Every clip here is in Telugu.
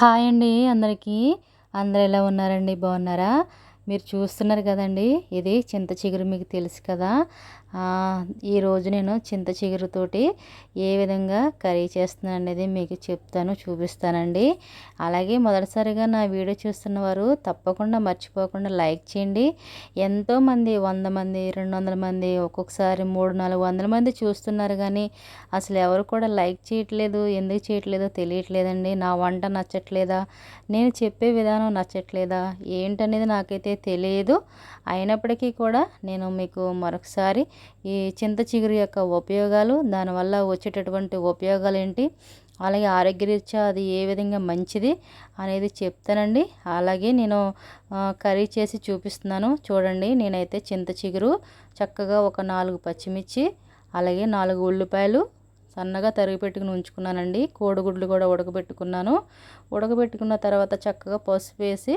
హాయ్ అండి అందరికీ. అందరు ఎలా ఉన్నారండి? బాగున్నారా? మీరు చూస్తున్నారు కదండి ఇది చింత చిగురు మీకు తెలుసు కదా. ఈరోజు నేను చింత చిగురుతోటి ఏ విధంగా కర్రీ చేస్తున్నాను అనేది మీకు చెప్తాను చూపిస్తానండి. అలాగే మొదటిసారిగా నా వీడియో చూస్తున్న వారు తప్పకుండా మర్చిపోకుండా లైక్ చేయండి. ఎంతోమంది వంద మంది రెండు వందల మంది ఒక్కొక్కసారి మూడు నాలుగు వందల మంది చూస్తున్నారు కానీ అసలు ఎవరు కూడా లైక్ చేయట్లేదు ఎందుకు చేయట్లేదో తెలియట్లేదండి. నా వంట నచ్చట్లేదా? నేను చెప్పే విధానం నచ్చట్లేదా? ఏంటనేది నాకైతే తెలియదు. అయినప్పటికీ కూడా నేను మీకు మరొకసారి ఈ చింత చిగురు యొక్క ఉపయోగాలు దానివల్ల వచ్చేటటువంటి ఉపయోగాలు ఏంటి అలాగే ఆరోగ్యరీత్యా అది ఏ విధంగా మంచిది అనేది చెప్తానండి. అలాగే నేను కర్రీ చేసి చూపిస్తున్నాను. చూడండి నేనైతే చింత చిగురు చక్కగా ఒక నాలుగు పచ్చిమిర్చి అలాగే నాలుగు ఉల్లిపాయలు సన్నగా తరిగి పెట్టుకుని ఉంచుకున్నానండి. కోడిగుడ్లు కూడా ఉడకబెట్టుకున్నాను. ఉడకబెట్టుకున్న తర్వాత చక్కగా పసుపు వేసి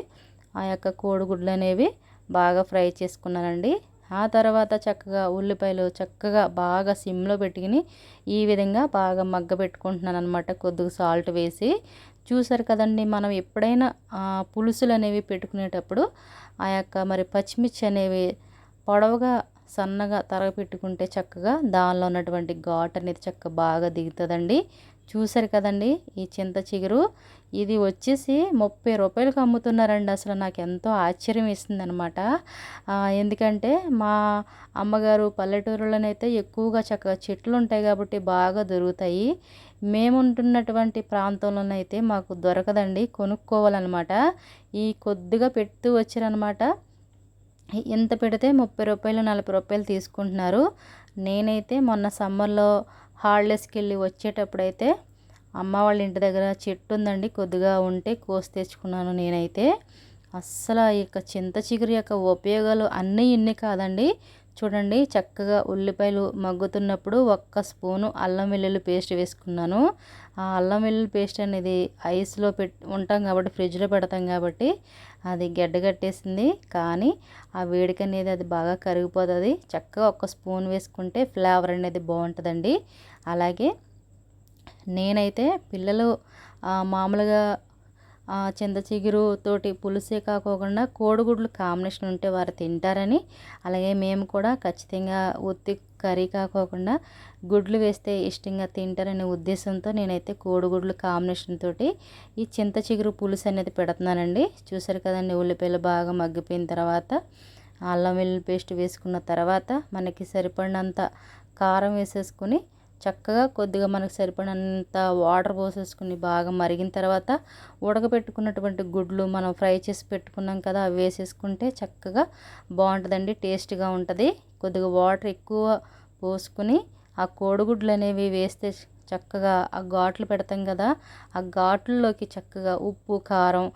ఆ యొక్క కోడిగుడ్లు అనేవి బాగా ఫ్రై చేసుకున్నానండి. ఆ తర్వాత చక్కగా ఉల్లిపాయలు చక్కగా బాగా సిమ్లో పెట్టుకుని ఈ విధంగా బాగా మగ్గ పెట్టుకుంటున్నాను అనమాట కొద్దిగా సాల్ట్ వేసి చూసారు కదండి మనం ఎప్పుడైనా పులుసులు అనేవి పెట్టుకునేటప్పుడు ఆ యొక్క మరి పచ్చిమిర్చి అనేవి పొడవుగా సన్నగా తరగపెట్టుకుంటే చక్కగా దానిలో ఉన్నటువంటి ఘాట్ అనేది చక్కగా బాగా దిగుతుందండి. చూసారు కదండి ఈ చింత చిగురు. ఇది వచ్చేసి ముప్పై రూపాయలకు అమ్ముతున్నారండి. అసలు నాకు ఎంతో ఆశ్చర్యం వేసింది అనమాట ఎందుకంటే మా అమ్మగారు పల్లెటూరులోనైతే ఎక్కువగా చక్కగా చెట్లు ఉంటాయి కాబట్టి బాగా దొరుకుతాయి. మేము ఉంటున్నటువంటి ప్రాంతంలోనైతే మాకు దొరకదండి. కొనుక్కోవాలన్నమాట. ఈ కొద్దిగా పెడుతూ వచ్చారనమాట ఎంత పెడితే ముప్పై రూపాయలు నలభై రూపాయలు తీసుకుంటున్నారు. నేనైతే మొన్న సమ్మర్లో హాలిడేస్కి వెళ్ళి వచ్చేటప్పుడైతే అమ్మ వాళ్ళ ఇంటి దగ్గర చెట్టు ఉందండి కొద్దిగా ఉంటే కోసి తెచ్చుకున్నాను నేనైతే. అస్సలు ఈ యొక్క చింత చిగురు యొక్క ఉపయోగాలు అన్నీ ఇన్ని కాదండి. చూడండి చక్కగా ఉల్లిపాయలు మగ్గుతున్నప్పుడు ఒక్క స్పూను అల్లం వెల్లుల్లి పేస్ట్ వేసుకున్నాను. ఆ అల్లం వెల్లుల్లి పేస్ట్ అనేది ఐస్లో పెట్ ఉంటాం కాబట్టి ఫ్రిడ్జ్లో పెడతాం కాబట్టి అది గడ్డగట్టేసింది. కానీ ఆ వేడిక అనేది అది బాగా కరిగిపోతుంది. చక్కగా ఒక స్పూన్ వేసుకుంటే ఫ్లేవర్ అనేది బాగుంటుందండి. అలాగే నేనైతే పిల్లలు మామూలుగా చింత చిగురు తోటి పులుసే కాకోకుండా కోడిగుడ్లు కాంబినేషన్ ఉంటే వారు తింటారని అలాగే మేము కూడా ఖచ్చితంగా ఉత్తి కర్రీ కాకోకుండా గుడ్లు వేస్తే ఇష్టంగా తింటారనే ఉద్దేశంతో నేనైతే కోడిగుడ్లు కాంబినేషన్ తోటి ఈ చింత చిగురు పులుసు అనేది పెడుతున్నానండి. చూసారు కదండి ఉల్లిపాయలు బాగా మగ్గిపోయిన తర్వాత అల్లం వెల్లుల్లి పేస్ట్ వేసుకున్న తర్వాత మనకి సరిపడినంత కారం వేసేసుకుని చక్కగా కొద్దిగా మనకు సరిపడినంత వాటర్ పోసేసుకుని బాగా మరిగిన తర్వాత ఉడకబెట్టుకున్నటువంటి గుడ్లు మనం ఫ్రై చేసి పెట్టుకున్నాం కదా అవి వేసేసుకుంటే చక్కగా బాగుంటుందండి టేస్ట్గా ఉంటుంది. కొద్దిగా వాటర్ ఎక్కువ పోసుకుని ఆ కోడిగుడ్లు అనేవి వేస్తే చక్కగా ఆ ఘాట్లు పెడతాం కదా ఆ ఘాట్లలోకి చక్కగా ఉప్పు కారం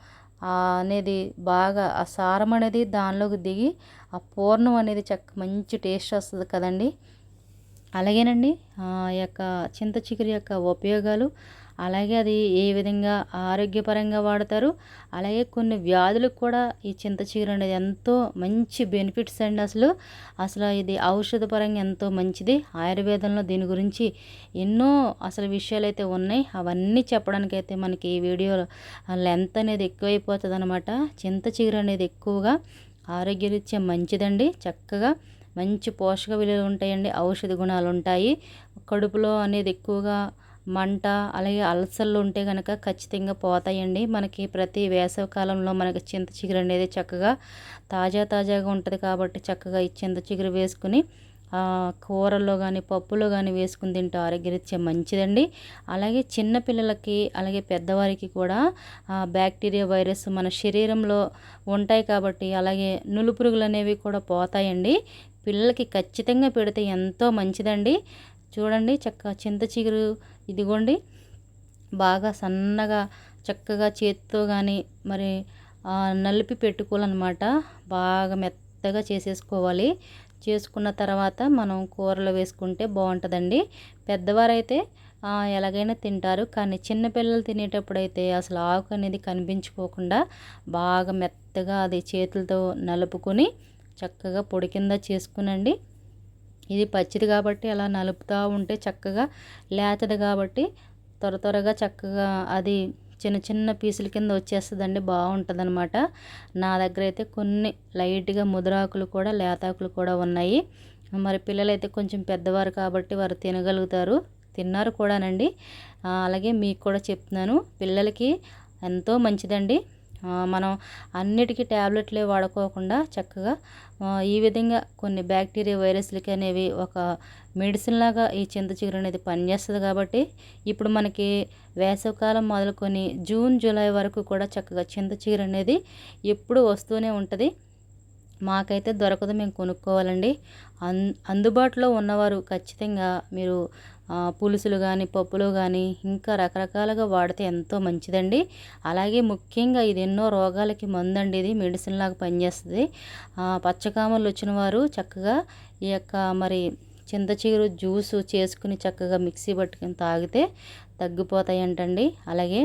అనేది బాగా ఆ సారం అనేది దానిలోకి దిగి ఆ పూర్ణం అనేది చక్క మంచి టేస్ట్ వస్తుంది కదండి. అలాగేనండి. ఆ యొక్క చింత చిగురు యొక్క ఉపయోగాలు అలాగే అది ఏ విధంగా ఆరోగ్యపరంగా వాడతారు అలాగే కొన్ని వ్యాధులకు కూడా ఈ చింత చిగురు అనేది ఎంతో మంచి బెనిఫిట్స్ అండి అసలు. అసలు ఇది ఔషధపరంగా ఎంతో మంచిది. ఆయుర్వేదంలో దీని గురించి ఎన్నో అసలు విషయాలు అయితే ఉన్నాయి. అవన్నీ చెప్పడానికైతే మనకి ఈ వీడియో లెంత్ అనేది ఎక్కువైపోతుంది అనమాట చింత చిగురు అనేది ఎక్కువగా ఆరోగ్యరీత్యా మంచిదండి. చక్కగా మంచి పోషక విలువలు ఉంటాయండి. ఔషధ గుణాలు ఉంటాయి. కడుపులో అనేది ఎక్కువగా మంట అలాగే అలసలు ఉంటే కనుక ఖచ్చితంగా పోతాయండి. మనకి ప్రతి వేసవి కాలంలో మనకి చింత చిగురు అనేది చక్కగా తాజా తాజాగా ఉంటుంది కాబట్టి చక్కగా ఈ చింత చిగురు వేసుకుని కూరల్లో కానీ పప్పులో కానీ వేసుకుని తింటే ఆరోగ్యరీత్యా మంచిదండి. అలాగే చిన్నపిల్లలకి అలాగే పెద్దవారికి కూడా బ్యాక్టీరియా వైరస్ మన శరీరంలో ఉంటాయి కాబట్టి అలాగే నులుపురుగులు అనేవి కూడా పోతాయండి. పిల్లలకి ఖచ్చితంగా పెడితే ఎంతో మంచిదండి. చూడండి చక్క చింత చిగురు ఇదిగోండి. బాగా సన్నగా చక్కగా చేతితో కానీ మరి నలిపి పెట్టుకోవాలన్నమాట. బాగా మెత్తగా చేసేసుకోవాలి. చేసుకున్న తర్వాత మనం కూరలో వేసుకుంటే బాగుంటుందండి. పెద్దవారైతే ఎలాగైనా తింటారు. కానీ చిన్నపిల్లలు తినేటప్పుడు అయితే అసలు ఆకు అనేది కనిపించుకోకుండా బాగా మెత్తగా అది చేతులతో నలుపుకొని చక్కగా పొడి కింద చేసుకునండి. ఇది పచ్చిది కాబట్టి అలా నలుపుతూ ఉంటే చక్కగా లేతది కాబట్టి త్వర త్వరగా చక్కగా అది చిన్న చిన్న పీసుల కింద వచ్చేస్తుందండి బాగుంటుంది అనమాట నా దగ్గర అయితే కొన్ని లైట్గా ముదరాకులు కూడా లేతాకులు కూడా ఉన్నాయి. మరి పిల్లలైతే కొంచెం పెద్దవారు కాబట్టి వారు తినగలుగుతారు తిన్నారు కూడానండి. అలాగే మీకు కూడా చెప్తున్నాను పిల్లలకి ఎంతో మంచిదండి. మనం అన్నిటికీ ట్యాబ్లెట్లే వాడుకోకుండా చక్కగా ఈ విధంగా కొన్ని బ్యాక్టీరియా వైరస్లకి అనేవి ఒక మెడిసిన్ లాగా ఈ చింత చిగురు అనేది పనిచేస్తుంది కాబట్టి ఇప్పుడు మనకి వేసవకాలం మొదలుకొని జూన్ జూలై వరకు కూడా చక్కగా చింత చిగురు అనేది ఎప్పుడు వస్తూనే ఉంటుంది. మాకైతే దొరకదు మేము కొనుక్కోవాలండి. అన్ అందుబాటులో ఉన్నవారు ఖచ్చితంగా మీరు పులుసులు కానీ పప్పులు కానీ ఇంకా రకరకాలుగా వాడితే ఎంతో మంచిదండి. అలాగే ముఖ్యంగా ఇది ఎన్నో రోగాలకి మందండి ఇది మెడిసిన్ లాగా పనిచేస్తుంది. పచ్చకామలు వచ్చిన వారు చక్కగా ఈ యొక్క మరి చింత చిగురు చేసుకుని చక్కగా మిక్సీ పట్టుకుని తాగితే తగ్గిపోతాయంటండి. అలాగే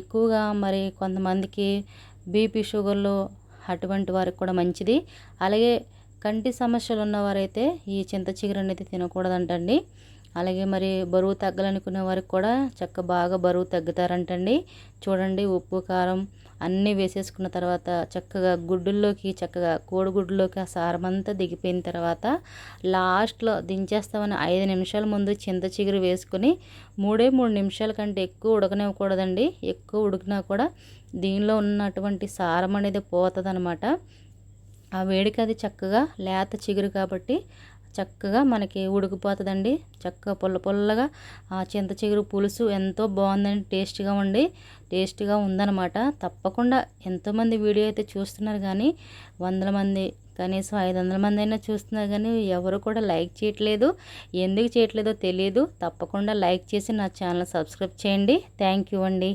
ఎక్కువగా మరి కొంతమందికి బీపీ షుగర్లు అటువంటి వారికి కూడా మంచిది. అలాగే కంటి సమస్యలు ఉన్నవారైతే ఈ చింత చిగురు అనేది తినకూడదంటండి. అలాగే మరి బరువు తగ్గాలనుకునే వారికి కూడా చక్క బాగా బరువు తగ్గుతారంటండి. చూడండి ఉప్పు కారం అన్నీ వేసేసుకున్న తర్వాత చక్కగా గుడ్డుల్లోకి చక్కగా కోడిగుడ్డులోకి ఆ సారమంతా దిగిపోయిన తర్వాత లాస్ట్లో దించేస్తామని ఐదు నిమిషాల ముందు చింత చిగురు వేసుకొని మూడే మూడు నిమిషాల కంటే ఎక్కువ ఉడకనివ్వకూడదండి. ఎక్కువ ఉడికినా కూడా దీనిలో ఉన్నటువంటి సారం అనేది పోతుంది ఆ వేడికి అది చక్కగా లేత చిగురు కాబట్టి చక్కగా మనకి ఉడికిపోతుందండి. చక్కగా పుల్ల పుల్లగా ఆ చింత చిగురు పులుసు ఎంతో బాగుందండి. టేస్ట్గా ఉండి టేస్ట్గా ఉందన్నమాట. తప్పకుండా ఎంతోమంది వీడియో అయితే చూస్తున్నారు కానీ వందల మంది కనీసం ఐదు వందల మంది అయినా చూస్తున్నారు కానీ ఎవరు కూడా లైక్ చేయట్లేదు. ఎందుకు చేయట్లేదో తెలియదు తప్పకుండా లైక్ చేసి నా ఛానల్ సబ్స్క్రైబ్ చేయండి. థ్యాంక్ యూ అండి.